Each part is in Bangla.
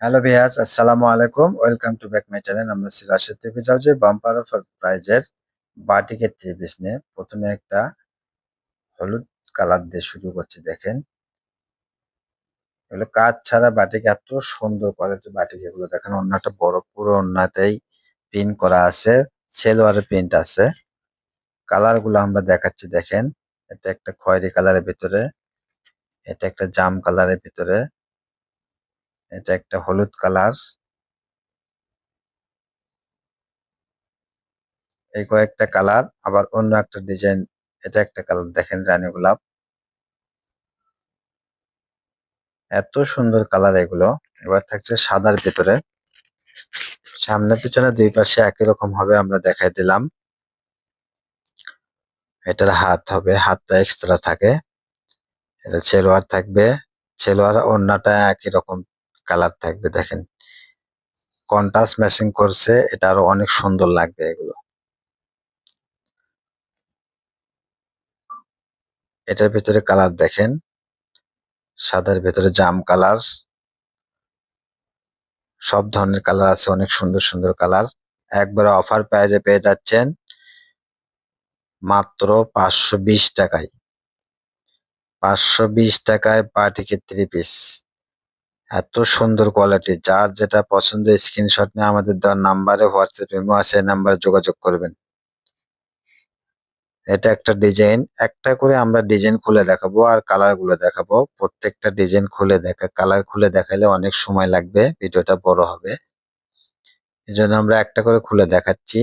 হ্যালো ভিয়াজ আসসালামু আলাইকুম welcome to back my channel আমরা সিরাজের টিভি যাও যে বাম্পার অফার প্রাইজের বাটিকের থ্রি পিস নিয়ে প্রথমে একটা হলুদ কালার দিয়ে শুরু করছি, দেখেন। এগুলো কাজ ছাড়া বাটিক এত সুন্দর কোয়ালিটির বাটিক এগুলো, দেখেন, অন্যটা বড়, পুরো অন্যতেই প্রিন্ট করা আছে সেলোয়ারের প্রিন্ট আছে। কালারগুলো আমরা দেখাচ্ছি, দেখেন। এটা একটা খয়েরি কালারের ভিতরে, এটা একটা জাম কালারের ভিতরে। এটা একটা হলুদ কালার। এই কয়েকটা কালার, আবার অন্য একটা ডিজাইন, এটা একটা কালার দেখেন রানী গোলাপ। এত সুন্দর কালার এগুলো, এবার থাকছে সাদার ভিতরে। সামনে পিছনে দুই পাশে একই রকম হবে, আমরা দেখাই দিলাম। এটার হাত হবে, হাতটা এক্সট্রা থাকে। এটা ছেলোয়ার থাকবে ছেলোয়ার অন্যটা একই রকম কালার থাকবে, দেখেন। কন্ট্রাস্ট ম্যাচিং করছে, এটা আরও অনেক সুন্দর লাগবে এগুলো। এটার ভিতরে কালার দেখেন। সাদার ভিতরে জাম কালার সব ধরনের কালার আছে, অনেক সুন্দর সুন্দর কালার একবারে অফার প্রাইজে পেয়ে যাচ্ছেন মাত্র পাঁচশো বিশ টাকায়। পাঁচশো বিশ টাকায় পার্টিকে থ্রি পিস এত সুন্দর কোয়ালিটি যার যেটা পছন্দ স্ক্রিনশট নিয়ে আমাদের দেওয়ার নাম্বারে হোয়াটসঅ্যাপ ইমো আছে নাম্বারে যোগাযোগ করবেন। এটা একটা ডিজাইন একটা করে আমরা ডিজাইন খুলে দেখাবো আর কালারগুলো দেখাবো। প্রত্যেকটা ডিজাইন খুলে দেখা কালার খুলে দেখালে অনেক সময় লাগবে, ভিডিওটা বড় হবে। এই জন্য আমরা একটা করে খুলে দেখাচ্ছি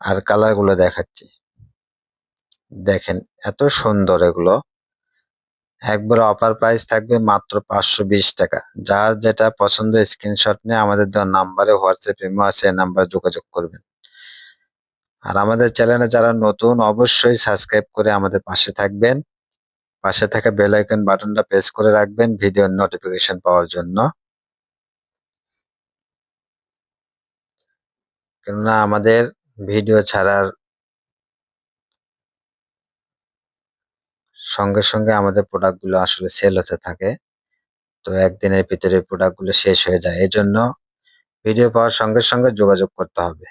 আর কালারগুলো দেখাচ্ছি। দেখেন, এত সুন্দর এগুলো। একবার অফার প্রাইস থাকবে মাত্র পাঁচশো বিশ টাকা। যার যেটা পছন্দ স্ক্রিনশট নিয়ে আমাদের দেওয়ার নাম্বারে হোয়াটসঅ্যাপ ইমো আছে, এই নাম্বারে যোগাযোগ করবেন। আর আমাদের চ্যানেলে যারা নতুন, অবশ্যই সাবস্ক্রাইব করে আমাদের পাশে থাকবেন। পাশে থাকা বেল আইকন বাটনটা প্রেস করে রাখবেন ভিডিওর নোটিফিকেশন পাওয়ার জন্য। কেননা আমাদের ভিডিও ছাড়ার সঙ্গে সঙ্গে আমাদের প্রোডাক্টগুলো আসলে সেল হতে থাকে। তো একদিনের ভিতরে প্রোডাক্টগুলো শেষ হয়ে যায়। এই জন্য ভিডিও পাওয়ার সঙ্গে সঙ্গে যোগাযোগ করতে হবে।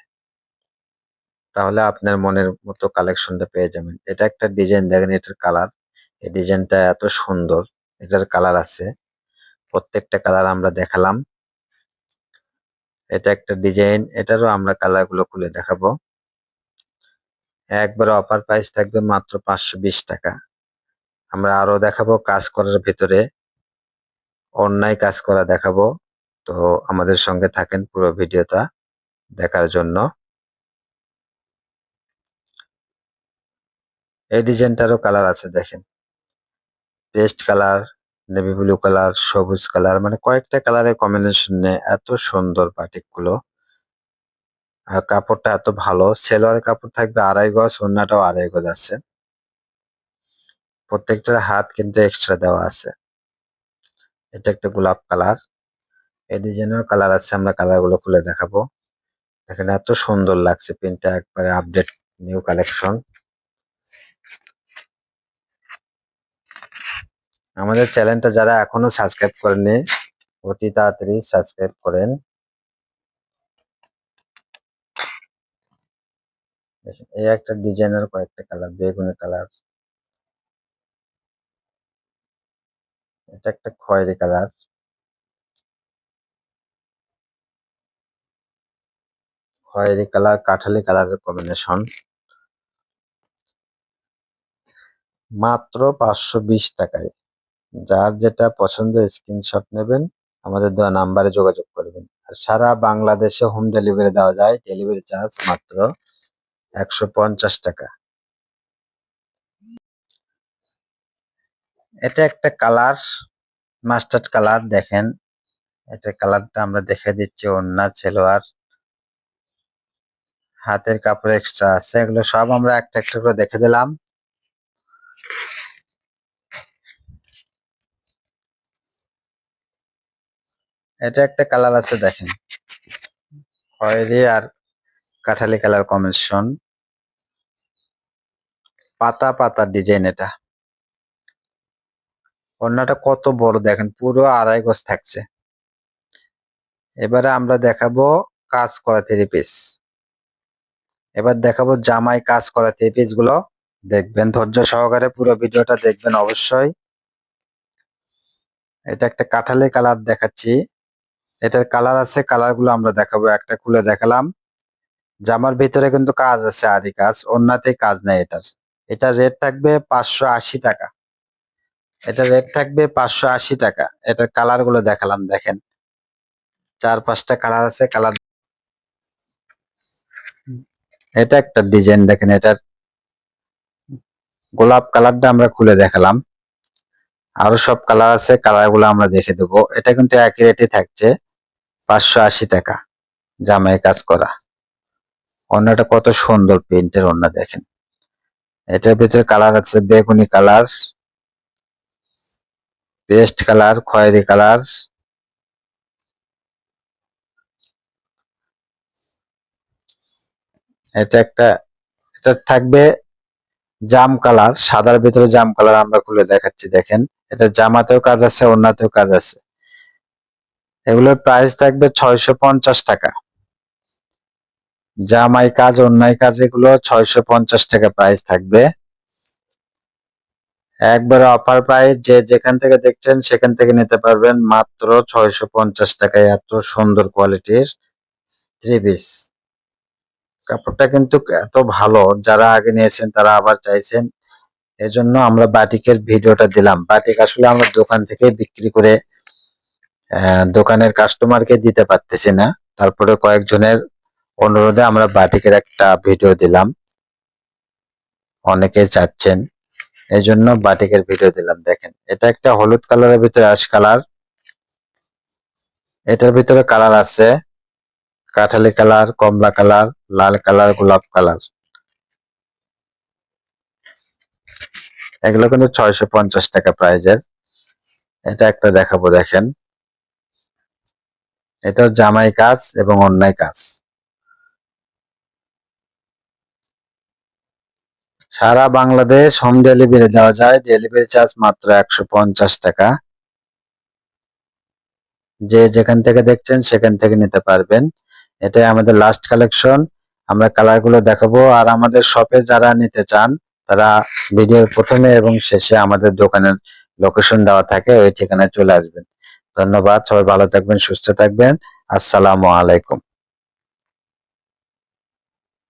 তাহলে আপনার মনের মতো কালেকশনটা পেয়ে যাবেন। এটা একটা ডিজাইন দেখেন এটার কালার এই ডিজাইনটা এত সুন্দর। এটার কালার আছে। প্রত্যেকটা কালার আমরা দেখালাম। এটা একটা ডিজাইন এটারও আমরা কালারগুলো খুলে দেখাবো। একবার অফার প্রাইস থাকবে মাত্র পাঁচশো বিশ টাকা। আমরা আরও দেখাবো কাজ করার ভিতরে। অন্যায় কাজ করা দেখাবো। তো আমাদের সঙ্গে থাকেন পুরো ভিডিওটা দেখার জন্য। এই ডিজাইনটারও কালার আছে, দেখেন। Paste colour, navy blue colour, সবুজ কালার মানে কয়েকটা কালারের কম্বিনেশন এত সুন্দর বাটিকগুলো আর কাপড়টা এত ভালো। সেলোয়ার কাপড় থাকবে আড়াই গজ অন্যটাও আড়াই গজ আছে। প্রত্যেকটার হাত কিন্তু এক্সট্রা দেওয়া আছে। এটা একটা গোলাপ কালার। এই ডিজাইনের কালার আছে, আমরা কালারগুলো খুলে দেখাবো। দেখেন এত সুন্দর লাগছে প্রিন্টটা একবারে আপডেট নিউ কালেকশন আমাদের চ্যানেলটা যারা এখনও সাবস্ক্রাইব করেনি অতি তাড়াতাড়ি সাবস্ক্রাইব করেন। এই একটা ডিজাইনের কয়েকটা কালার বেগুনি কালার এটা একটা খয়েরি কালার। খয়েরি কালার, কাঠালি কালারের কম্বিনেশন মাত্র পাঁচশো বিশ টাকায়। যার যেটা পছন্দ স্ক্রিনশট নেবেন, আমাদের দেওয়া নাম্বারে যোগাযোগ করবেন। আর সারা বাংলাদেশে হোম ডেলিভারি দেওয়া যায় ডেলিভারি চার্জ মাত্র একশো পঞ্চাশ টাকা। এটা একটা কালার মাস্টার্ড কালার, দেখেন। এটা কালারটা আমরা দেখে দিচ্ছি অন্যা ছেলোয়ার হাতের কাপড় এক্সট্রা আছে, এগুলো সব আমরা একটা একটা করে দেখে দিলাম। এটা একটা কালার আছে, দেখেন। খয়েরি আর কাঠালি কালার কম্বিনেশন। পাতা পাতা ডিজাইন এটা। অন্যটা কত বড় দেখেন, পুরো আড়াই গজ থাকছে। এবারে আমরা দেখাবো কাজ করা থ্রি পিস। এবার দেখাবো জামাই কাজ করা থ্রি পিসগুলো। দেখবেন ধৈর্য সহকারে পুরো ভিডিওটা দেখবেন অবশ্যই। এটা একটা কাঁঠালি কালার দেখাচ্ছি। এটার কালার আছে, কালারগুলো আমরা দেখাবো, একটা খুলে দেখালাম। জামার ভিতরে কিন্তু কাজ আছে, আদি কাজ, অন্যতে কাজ নেই এটার। এটা রেট থাকবে পাঁচশো আশি টাকা। এটা রেট থাকবে পাঁচশো আশি টাকা। এটার কালারগুলো দেখালাম, দেখেন। চার পাঁচটা কালার আছে কালার এটা একটা ডিজাইন দেখেন, এটার গোলাপ কালারটা আমরা খুলে দেখালাম। আরও সব কালার আছে কালারগুলো আমরা দেখে দেবো। এটা কিন্তু একই রেটে থাকছে, পাঁচশো আশি টাকা জামাই কাজ করা। অন্যটা কত সুন্দর প্রিন্টের অন্য দেখেন। এটার ভিতরে কালার আছে, বেগুনি কালার পেস্ট কালার, খয়েরি কালার। এটা একটা, এটা থাকবে জাম কালার, সাদার ভিতরে জাম কালার আমরা খুলে দেখাচ্ছি, দেখেন। এটা জামাতেও কাজ আছে অন্যতেও কাজ আছে। এগুলোর প্রাইস থাকবে ছয়শো পঞ্চাশ টাকা। জামাই কাজ অন্যায় কাজ, এগুলো ছয়শো পঞ্চাশ টাকা প্রাইস থাকবে। একবারে অফার প্রাইস যে যেখান থেকে দেখছেন সেখান থেকে নিতে পারবেন মাত্র ছয়শো পঞ্চাশ টাকায় এত সুন্দর কোয়ালিটির থ্রি পিস কাপড়টা কিন্তু এত ভালো, যারা আগে নিয়েছেন তারা আবার চাইছেন। এজন্য আমরা বাটিকের ভিডিওটা দিলাম। বাটিক আসলে আমরা দোকান থেকে বিক্রি করে দোকানের কাস্টমারকে দিতে পারতেছি না। তারপরে কয়েকজনের অনুরোধে আমরা বাটিকের একটা ভিডিও দিলাম। অনেকে চাচ্ছেন। এই জন্য বাটিকের ভিডিও দিলাম, দেখেন। এটা একটা হলুদ কালারের ভিতরে আশ কালার। এটার ভিতরে কালার আছে কাঠালি কালার, কমলা কালার, লাল কালার, গোলাপ কালার। এগুলো কিন্তু ছয়শো পঞ্চাশ টাকা প্রাইজের। এটা একটা দেখাবো, দেখেন। এটা জামাই কাজ এবং অন্যায় কাজ। সারা বাংলাদেশ হোম ডেলিভারি দেওয়া যায়। ডেলিভারি চার্জ মাত্র একশো পঞ্চাশ টাকা। যে যেখান থেকে দেখছেন সেখান থেকে নিতে পারবেন। এটাই আমাদের লাস্ট কালেকশন আমরা কালারগুলো দেখাবো। আর আমাদের শপে যারা নিতে চান, তারা ভিডিওর প্রথমে এবং শেষে আমাদের দোকানের লোকেশন দেওয়া থাকে, ওই ঠিকানায় চলে আসবেন। ধন্যবাদ। সবাই ভালো থাকবেন, সুস্থ থাকবেন। আসসালামু আলাইকুম।